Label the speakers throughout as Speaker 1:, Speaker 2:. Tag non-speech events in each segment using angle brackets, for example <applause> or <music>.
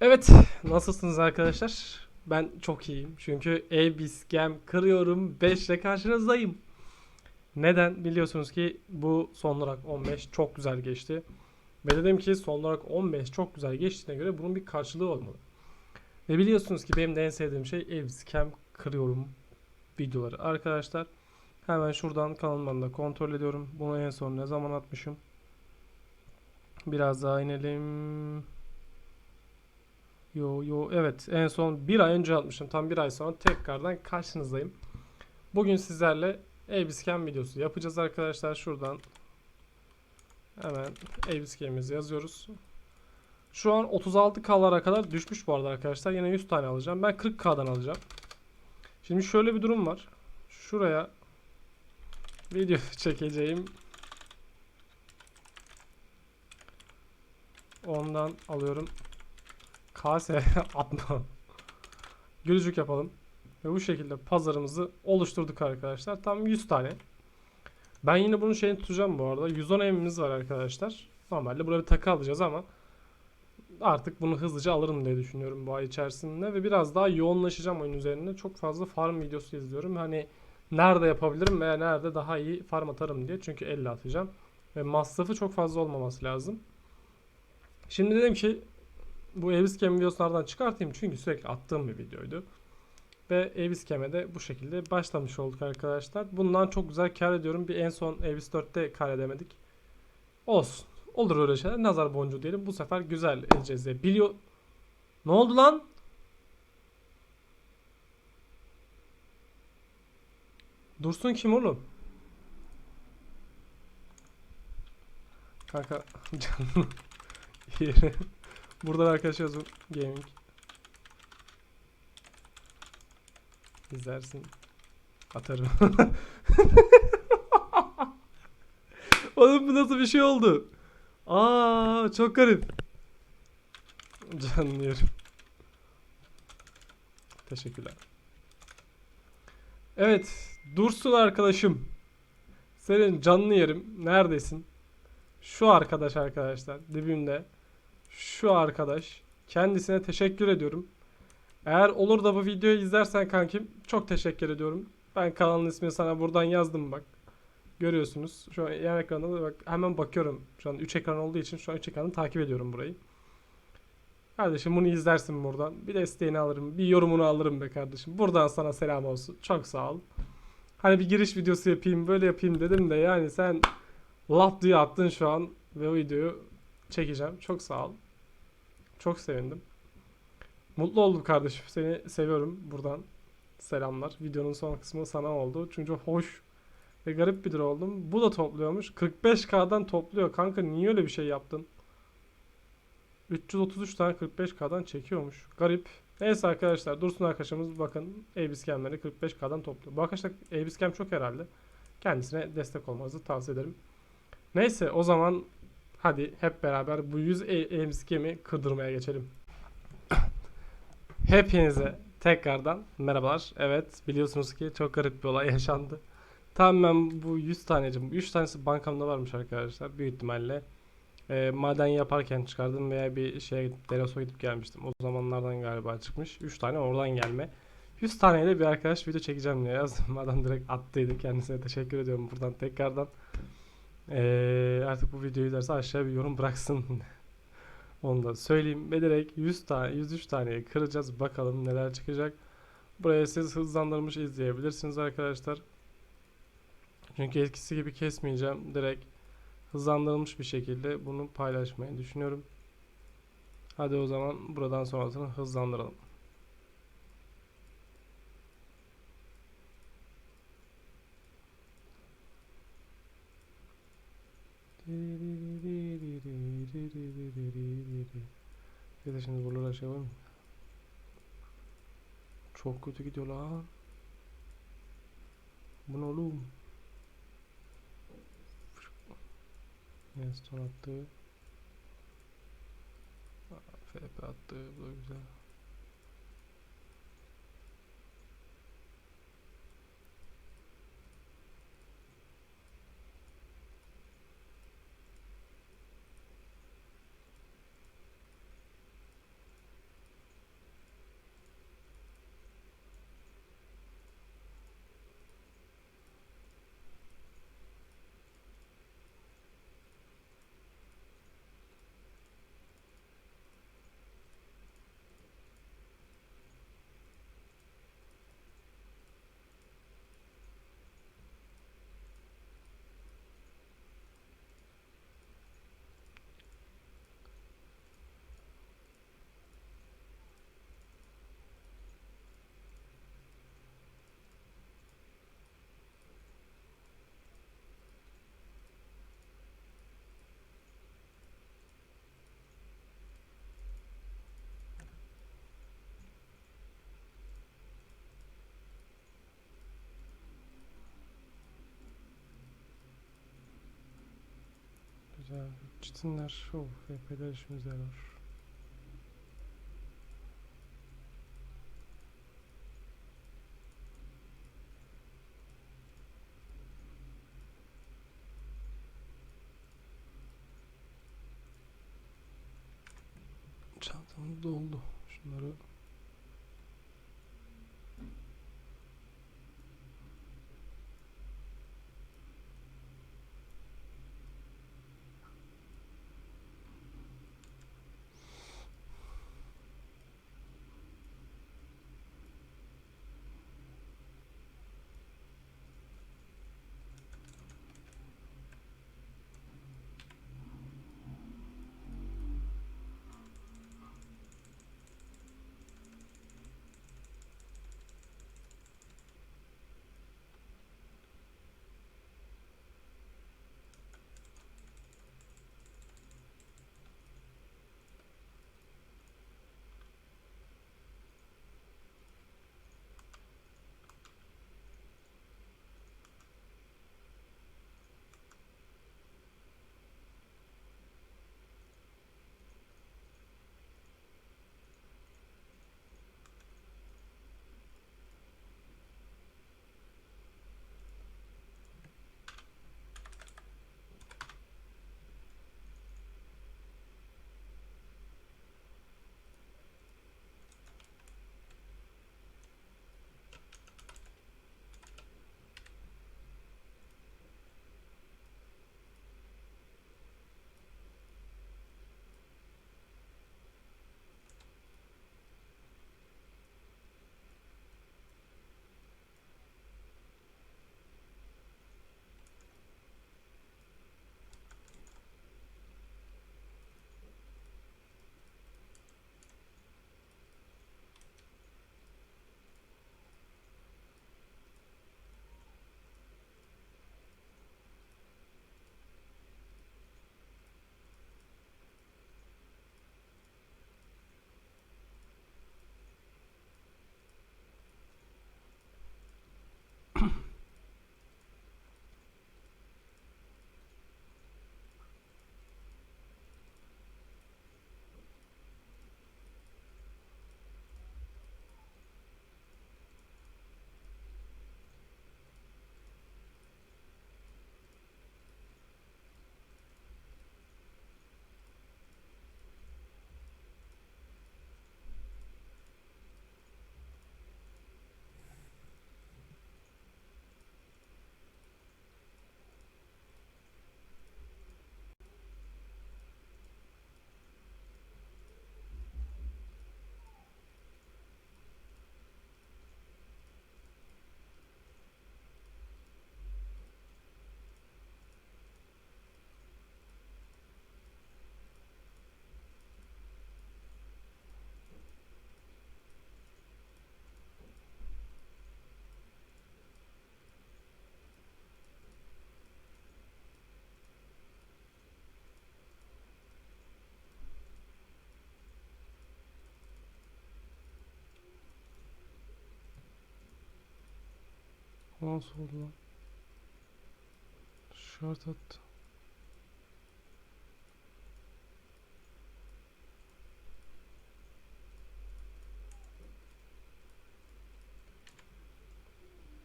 Speaker 1: Evet, nasılsınız arkadaşlar? Ben çok iyiyim. Çünkü Abiscam kırıyorum 5 ile karşınızdayım. Neden? Biliyorsunuz ki bu son olarak 15 çok güzel geçti. Ve dedim ki son olarak 15 çok güzel geçtiğine göre bunun bir karşılığı olmalı. Ve biliyorsunuz ki benim de en sevdiğim şey Abiscam kırıyorum videoları. Arkadaşlar hemen şuradan kanalımdan da kontrol ediyorum. Bunu en son ne zaman atmışım? Biraz daha inelim. Yo yo evet en son bir ay önce atmışım. Tam bir ay sonra tekrardan karşınızdayım. Bugün sizlerle Abiscam videosu yapacağız arkadaşlar. Şuradan hemen Abiscam'imizi yazıyoruz. Şu an 36K'lara kadar düşmüş bu arada arkadaşlar. Yine 100 tane alacağım. Ben 40K'dan alacağım. Şimdi şöyle bir durum var. Şuraya video <laughs> çekeceğim. Ondan alıyorum. Kase <laughs> atma. Gülücük yapalım. Ve bu şekilde pazarımızı oluşturduk arkadaşlar. Tam 100 tane. Ben yine bunun şeyini tutacağım bu arada. 110 emimiz var arkadaşlar. Normalde buraya bir takı alacağız ama artık bunu hızlıca alırım diye düşünüyorum bu ay içerisinde ve biraz daha yoğunlaşacağım oyun üzerinde. Çok fazla farm videosu izliyorum. Hani nerede yapabilirim veya nerede daha iyi farm atarım diye. Çünkü elle atacağım. Ve masrafı çok fazla olmaması lazım. Şimdi dedim ki bu Abiscam videosunlardan çıkartayım çünkü sürekli attığım bir videoydu. Ve Abiscam'e de bu şekilde başlamış olduk arkadaşlar. Bundan çok güzel kar ediyorum. Bir en son Abis 4'te kar edemedik. Olsun. Olur öyle şeyler. Nazar boncuğu diyelim. Bu sefer güzel edeceğiz diye. Biliyor... Ne oldu lan? Dursun kim oğlum? Kanka <laughs> canlı yeri. Buradan arkadaşlar yazın. Gaming. İzlersin. Atarım. <laughs> Oğlum bu nasıl bir şey oldu? Aa çok garip. Canlı yerim. Teşekkürler. Evet. Dursun arkadaşım. Senin canlı yerim. Neredesin? Şu arkadaş arkadaşlar. Dibimde. Şu arkadaş. Kendisine teşekkür ediyorum. Eğer olur da bu videoyu izlersen kankim çok teşekkür ediyorum. Ben kanalın ismini sana buradan yazdım bak. Görüyorsunuz. Şu an yan ekranda da bak hemen bakıyorum. Şu an 3 ekran olduğu için şu an 3 ekranı takip ediyorum burayı. Kardeşim bunu izlersin buradan. Bir desteğini alırım. Bir yorumunu alırım be kardeşim. Buradan sana selam olsun. Çok sağ ol. Hani bir giriş videosu yapayım böyle yapayım dedim de yani sen laf diye attın şu an ve o videoyu çekeceğim. Çok sağ ol. Çok sevindim. Mutlu oldum kardeşim. Seni seviyorum buradan. Selamlar. Videonun son kısmı sana oldu. Çünkü hoş ve garip bir oldum. Bu da topluyormuş. 45K'dan topluyor. Kanka niye öyle bir şey yaptın? 333 tane 45K'dan çekiyormuş. Garip. Neyse arkadaşlar Dursun arkadaşımız bakın Abiscam'leri 45K'dan topluyor. Bu arkadaşlar Abiscam çok herhalde. Kendisine destek olmanızı tavsiye ederim. Neyse o zaman hadi hep beraber bu 100 Abiscam'i kırdırmaya geçelim. <coughs> Hepinize tekrardan merhabalar. Evet biliyorsunuz ki çok garip bir olay <laughs> yaşandı. Tam ben bu 100 tanecim, 3 tanesi bankamda varmış arkadaşlar büyük ihtimalle. E, maden yaparken çıkardım veya bir şeye gidip Deros'a gidip gelmiştim. O zamanlardan galiba çıkmış. 3 tane oradan gelme. 100 taneyle bir arkadaş video çekeceğim diye yazdım. <laughs> Adam direkt attıydı. Kendisine teşekkür ediyorum buradan tekrardan. E, artık bu videoyu izlerse aşağıya bir yorum bıraksın. <laughs> Onu da söyleyeyim. Ve direkt 100 tane, 103 taneyi kıracağız. Bakalım neler çıkacak. Buraya siz hızlandırmış izleyebilirsiniz arkadaşlar. Çünkü eskisi gibi kesmeyeceğim. Direkt hızlandırılmış bir şekilde bunu paylaşmayı düşünüyorum. Hadi o zaman buradan sonrasını hızlandıralım. Şimdi buralara şey var mı? Çok kötü gidiyor lan. Bu ne oğlum? Yes, attı. FP attı. Bu da güzel. Güzel. Çitinler. Oh, FP'ler işimize yarar. Çantamız doldu. Şunları Nasıl oldu lan? Şart attı.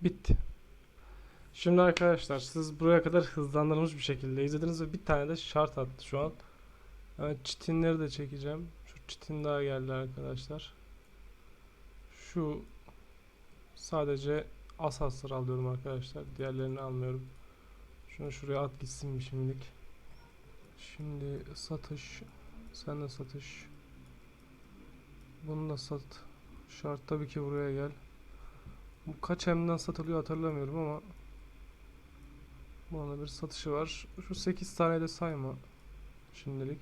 Speaker 1: Bitti. Şimdi arkadaşlar siz buraya kadar hızlandırılmış bir şekilde izlediniz ve bir tane de şart attı şu an. Evet çitinleri de çekeceğim. Şu çitin daha geldi arkadaşlar. Şu sadece Asas'ları alıyorum arkadaşlar. Diğerlerini almıyorum. Şunu şuraya at gitsin bir şimdilik. Şimdi satış. Sen de satış. Bunu da sat. Şart tabii ki buraya gel. Bu kaç hemden satılıyor hatırlamıyorum ama Bunun bir satışı var. Şu 8 tane de sayma. Şimdilik.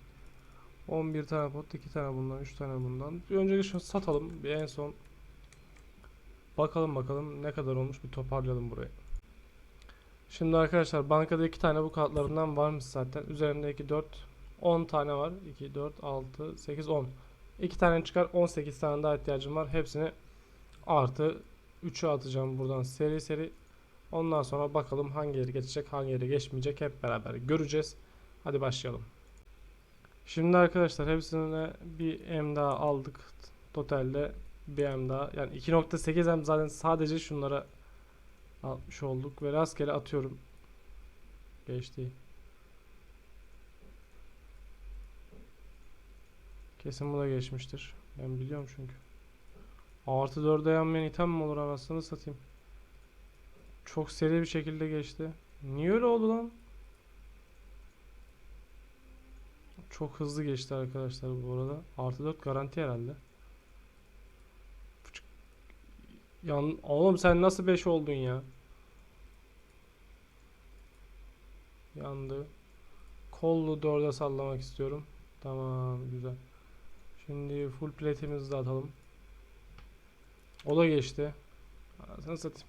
Speaker 1: 11 tane pot, 2 tane bundan, 3 tane bundan. Bir önceki şunu satalım. Bir en son Bakalım bakalım ne kadar olmuş bir toparlayalım burayı. Şimdi arkadaşlar bankada iki tane bu kartlarından varmış zaten. Üzerindeki 4 10 tane var. 2 4 6 8 10. 2 tane çıkar 18 tane daha ihtiyacım var. Hepsini artı 3'ü atacağım buradan seri seri. Ondan sonra bakalım hangi yeri geçecek, hangi yeri geçmeyecek hep beraber göreceğiz. Hadi başlayalım. Şimdi arkadaşlar hepsine bir M daha aldık. Totalde bir M daha. Yani 2.8 M zaten sadece şunlara atmış olduk ve rastgele atıyorum. Geçti. Kesin bu da geçmiştir. Ben biliyorum çünkü. Artı 4'e yanmayan item mi olur anasını satayım. Çok seri bir şekilde geçti. Niye öyle oldu lan? Çok hızlı geçti arkadaşlar bu arada. Artı 4 garanti herhalde. Yan oğlum sen nasıl 5 oldun ya? Yandı. Kollu 4'e sallamak istiyorum. Tamam güzel. Şimdi full plate'imizi de atalım. O da geçti. Anasını satayım.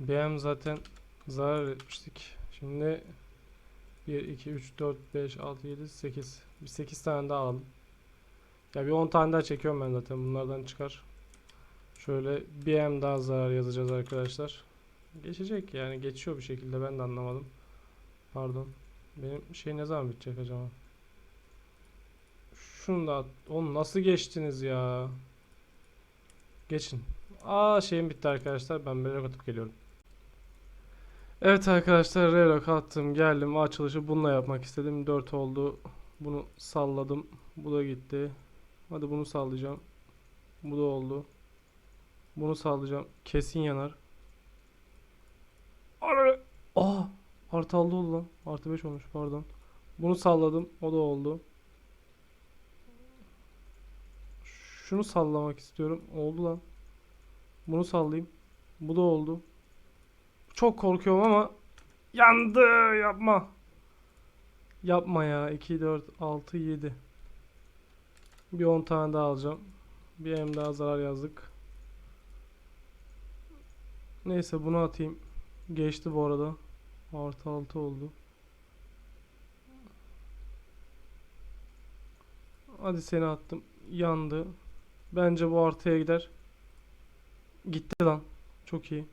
Speaker 1: BM zaten zarar etmiştik. Şimdi 1, 2, 3, 4, 5, 6, 7, 8. Bir 8 tane daha alalım. Ya bir 10 tane daha çekiyorum ben zaten. Bunlardan çıkar. Şöyle bir M daha zarar yazacağız arkadaşlar. Geçecek yani. Geçiyor bir şekilde. Ben de anlamadım. Pardon. Benim şey ne zaman bitecek acaba? Şunu da. Oğlum nasıl geçtiniz ya? Geçin. Aa şeyim bitti arkadaşlar. Ben böyle atıp geliyorum. Evet arkadaşlar Relok attım geldim açılışı bununla yapmak istedim 4 oldu bunu salladım bu da gitti hadi bunu sallayacağım bu da oldu bunu sallayacağım kesin yanar. Aa artı 6 oldu lan. Artı 5 olmuş pardon. Bunu salladım. O da oldu. Şunu sallamak istiyorum. Oldu lan. Bunu sallayayım. Bu da oldu. Çok korkuyorum ama yandı. Yapma. Yapma ya. 2 4 6 7. Bir 10 tane daha alacağım. Bir M daha zarar yazdık. Neyse bunu atayım. Geçti bu arada. Artı 6 oldu. Hadi seni attım. Yandı. Bence bu artıya gider. Gitti lan. Çok iyi.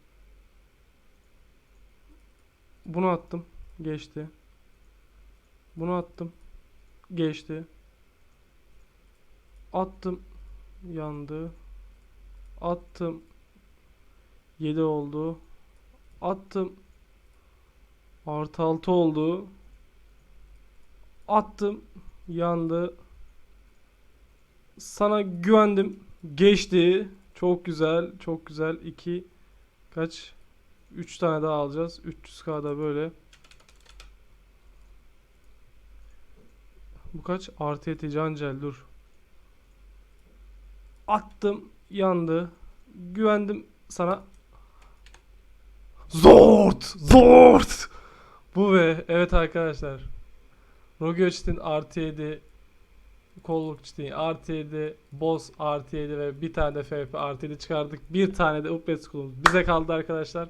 Speaker 1: Bunu attım. Geçti. Bunu attım. Geçti. Attım. Yandı. Attım. 7 oldu. Attım. Artı 6 oldu. Attım. Yandı. Sana güvendim. Geçti. Çok güzel. Çok güzel. 2 kaç? 3 tane daha alacağız. 300k'da böyle. Bu kaç? Artı eti cancel dur. Attım. Yandı. Güvendim sana. Zort! Zort! Bu ve evet arkadaşlar. Rogue Çitin artı 7 kolluk çitin artı 7 boss artı 7 ve bir tane de FF artı 7 çıkardık. Bir tane de Upgrade School'umuz bize kaldı arkadaşlar.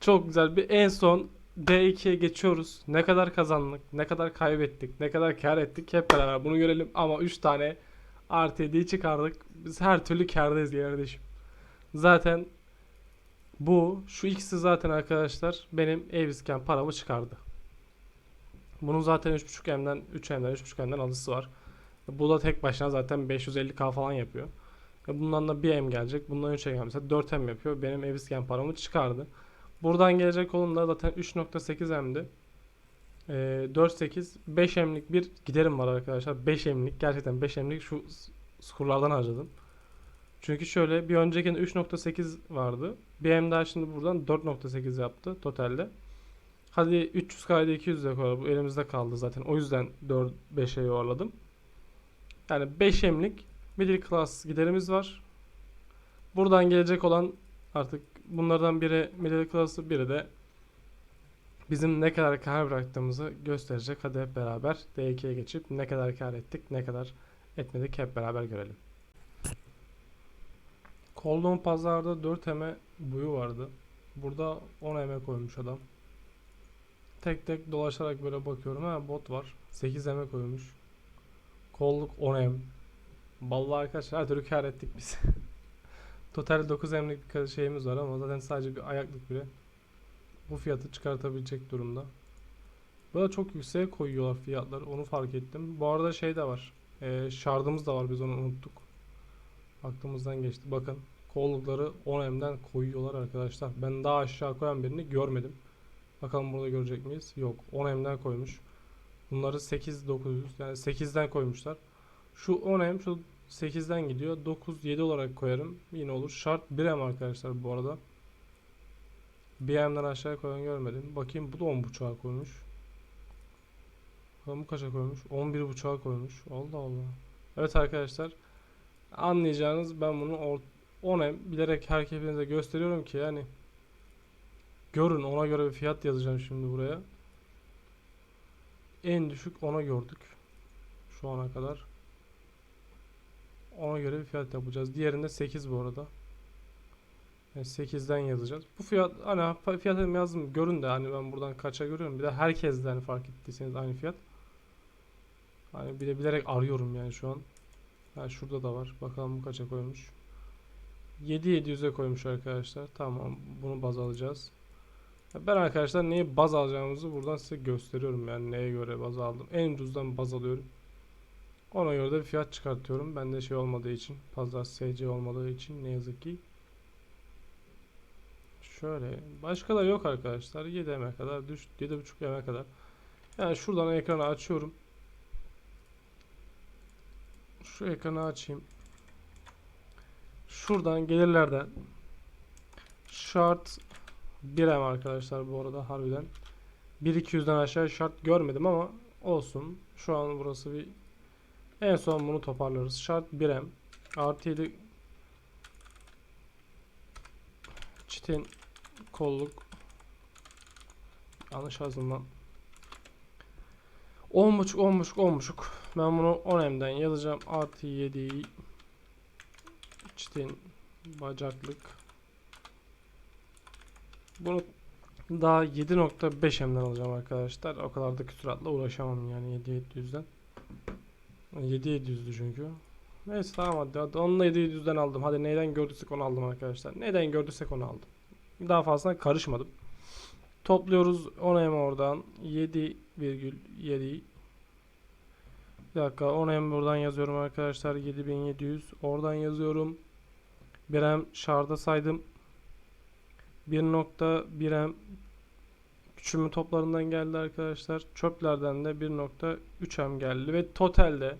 Speaker 1: Çok güzel. Bir en son D2'ye geçiyoruz. Ne kadar kazandık, ne kadar kaybettik, ne kadar kar ettik hep beraber bunu görelim. Ama 3 tane artı 7'yi çıkardık. Biz her türlü kardayız kardeşim. Zaten bu, şu ikisi zaten arkadaşlar benim ev iskan paramı çıkardı. Bunun zaten 3.5M'den, 3M'den, 3.5M'den alısı var. Bu da tek başına zaten 550k falan yapıyor. Bundan da 1M gelecek. Bundan 3M gelmişse 4M yapıyor. Benim ev iskan paramı çıkardı. Buradan gelecek olan da zaten 3.8M'di. Ee, 4.8 5M'lik bir giderim var arkadaşlar. 5M'lik gerçekten 5M'lik şu skurlardan harcadım. Çünkü şöyle bir öncekinde 3.8 vardı. Bir M daha şimdi buradan 4.8 yaptı totalde. Hadi 300K'da 200'de koyalım. Bu elimizde kaldı zaten. O yüzden 4 5'e yuvarladım. Yani 5M'lik middle class giderimiz var. Buradan gelecek olan artık bunlardan biri middle class'ı biri de bizim ne kadar kar bıraktığımızı gösterecek. Hadi hep beraber D2'ye geçip ne kadar kar ettik, ne kadar etmedik hep beraber görelim. Coldon pazarda 4 eme buyu vardı. Burada 10 eme koymuş adam. Tek tek dolaşarak böyle bakıyorum. Ha bot var. 8 eme koymuş. Kolluk 10 em. Vallahi arkadaşlar her türlü kar ettik biz. <laughs> Total 9 emlik bir şeyimiz var ama zaten sadece bir ayaklık bile bu fiyatı çıkartabilecek durumda. Burada çok yükseğe koyuyorlar fiyatları. Onu fark ettim. Bu arada şey de var. Ee, şardımız da var. Biz onu unuttuk. Aklımızdan geçti. Bakın. Kollukları 10M'den koyuyorlar arkadaşlar. Ben daha aşağı koyan birini görmedim. Bakalım burada görecek miyiz? Yok. 10M'den koymuş. Bunları 8 900 yani 8'den koymuşlar. Şu 10M şu 8'den gidiyor. 9 7 olarak koyarım. Yine olur. Şart 1M arkadaşlar bu arada. 1M'den aşağı koyan görmedim. Bakayım bu da 10.5'a koymuş. Bakalım bu kaça koymuş? 11.5'a koymuş. Allah Allah. Evet arkadaşlar. Anlayacağınız ben bunu or- 10M bilerek her hepinize gösteriyorum ki yani görün ona göre bir fiyat yazacağım şimdi buraya. En düşük ona gördük. Şu ana kadar. Ona göre bir fiyat yapacağız. Diğerinde 8 bu arada. Yani 8'den yazacağız. Bu fiyat hani fiyatı yazdım görün de hani ben buradan kaça görüyorum. Bir de herkes de hani fark ettiyseniz aynı fiyat. Hani bir de bilerek arıyorum yani şu an. Ha şurada da var. Bakalım bu kaça koymuş. 7700'e koymuş arkadaşlar. Tamam bunu baz alacağız. Ben arkadaşlar neyi baz alacağımızı buradan size gösteriyorum yani neye göre baz aldım. En ucuzdan baz alıyorum. Ona göre de fiyat çıkartıyorum. Bende şey olmadığı için, fazla SC olmadığı için ne yazık ki. Şöyle, başka da yok arkadaşlar. 7 M'e kadar düş, 7.5 M'e kadar. Yani şuradan ekranı açıyorum. Şu ekranı açayım. Şuradan gelirlerden şart 1M arkadaşlar bu arada harbiden. 1-200'den aşağı şart görmedim ama olsun. Şu an burası bir en son bunu toparlarız. Şart 1M artı 7 çitin kolluk yanlış yazdım lan 10.5 10.5 10.5 ben bunu 10M'den yazacağım artı 7 çitin bacaklık bunu daha 7.5M'den alacağım arkadaşlar. O kadar da küsuratla uğraşamam yani 7700'den. 7700'dü çünkü. Neyse tamam hadi, onunla 7700'den aldım. Hadi neyden gördüysek onu aldım arkadaşlar. Neyden gördüysek onu aldım. Daha fazla karışmadım. Topluyoruz 10M oradan 7,7 Bir dakika 10M buradan yazıyorum arkadaşlar 7700 oradan yazıyorum. Birem şarda saydım. 1.1M küçülme toplarından geldi arkadaşlar. Çöplerden de 1.3M geldi ve totalde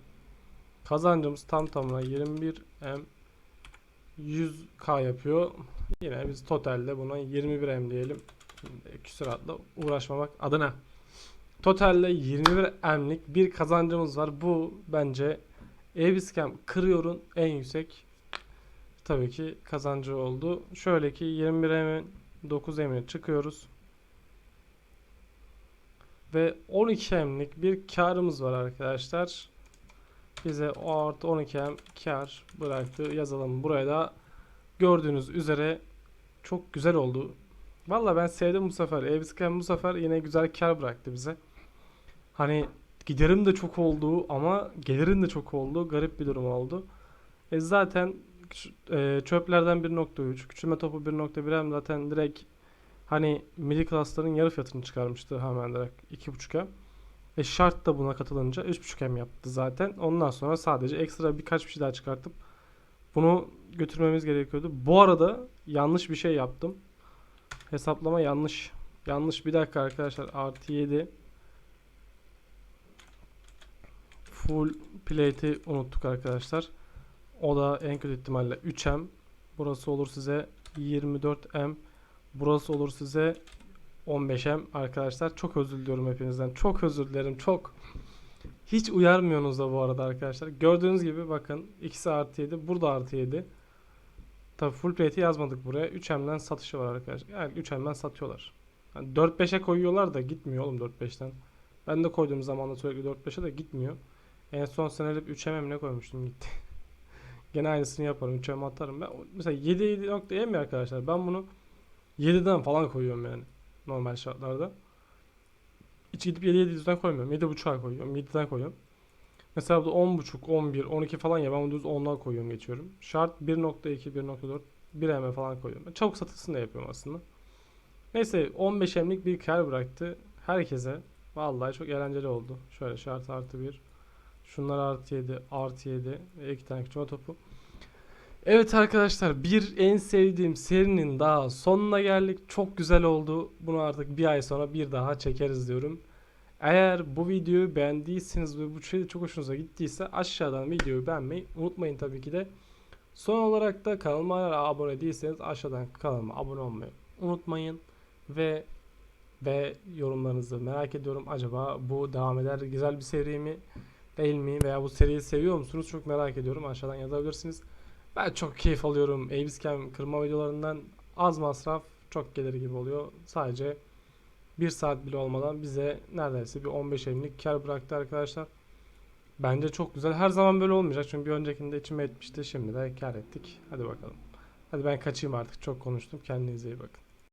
Speaker 1: kazancımız tam tamına 21M 100K yapıyor. Yine biz totalde buna 21M diyelim. Şimdi küsuratla uğraşmamak adına. Totalde 21M'lik bir kazancımız var. Bu bence Eviscam kırıyorun en yüksek tabii ki kazancı oldu. Şöyle ki 21M'in 9M'e çıkıyoruz. Ve 12M'lik bir karımız var arkadaşlar. Bize o artı 12M kar bıraktı. Yazalım buraya da. Gördüğünüz üzere çok güzel oldu. Valla ben sevdim bu sefer. Evscam bu sefer yine güzel kar bıraktı bize. Hani giderim de çok oldu ama gelirim de çok oldu. Garip bir durum oldu. E zaten e, çöplerden 1.3, küçülme topu 1.1M zaten direkt hani midi class'ların yarı fiyatını çıkarmıştı hemen direkt 2.5'a. E şart da buna katılınca 3.5M yaptı zaten. Ondan sonra sadece ekstra birkaç bir şey daha çıkartıp bunu götürmemiz gerekiyordu. Bu arada yanlış bir şey yaptım. Hesaplama yanlış. Yanlış bir dakika arkadaşlar. Artı 7 full plate'i unuttuk arkadaşlar. O da en kötü ihtimalle 3M. Burası olur size 24M. Burası olur size 15M arkadaşlar. Çok özür diliyorum hepinizden. Çok özür dilerim. Çok. Hiç uyarmıyorsunuz da bu arada arkadaşlar. Gördüğünüz gibi bakın ikisi artı 7. Burada artı 7. Tabi full plate'i yazmadık buraya. 3M'den satışı var arkadaşlar. Yani 3M'den satıyorlar. Yani 4-5'e koyuyorlar da gitmiyor oğlum 4-5'ten. Ben de koyduğum zaman da sürekli 4-5'e de gitmiyor. En son senelik 3M ne koymuştum gitti. <laughs> Gene aynısını yaparım. 3M atarım. Ben mesela 7 7.7 mi arkadaşlar? Ben bunu 7'den falan koyuyorum yani. Normal şartlarda. Hiç gidip 7 700'den koymuyorum. 7.5'a koyuyorum. 7'den koyuyorum. Mesela bu 10.5, 11, 12 falan ya ben bunu düz 10'dan koyuyorum geçiyorum. Şart 1.2, 1.4, 1M falan koyuyorum. Ben çabuk satılsın da yapıyorum aslında. Neyse 15M'lik bir kar bıraktı herkese. Vallahi çok eğlenceli oldu. Şöyle şart artı bir. Şunlar artı 7, artı 7 ve iki tane küçülme topu. Evet arkadaşlar bir en sevdiğim serinin daha sonuna geldik. Çok güzel oldu. Bunu artık bir ay sonra bir daha çekeriz diyorum. Eğer bu videoyu beğendiyseniz ve bu şey çok hoşunuza gittiyse aşağıdan videoyu beğenmeyi unutmayın tabii ki de. Son olarak da kanalıma abone değilseniz aşağıdan kanalıma abone olmayı unutmayın. Ve ve yorumlarınızı merak ediyorum. Acaba bu devam eder güzel bir seri mi değil mi veya bu seriyi seviyor musunuz? Çok merak ediyorum. Aşağıdan yazabilirsiniz. Ben çok keyif alıyorum. Abiscam kırma videolarından az masraf çok gelir gibi oluyor. Sadece bir saat bile olmadan bize neredeyse bir 15 emlik kar bıraktı arkadaşlar. Bence çok güzel. Her zaman böyle olmayacak çünkü bir öncekinde içime etmişti. Şimdi de kar ettik. Hadi bakalım. Hadi ben kaçayım artık. Çok konuştum. Kendinize iyi bakın.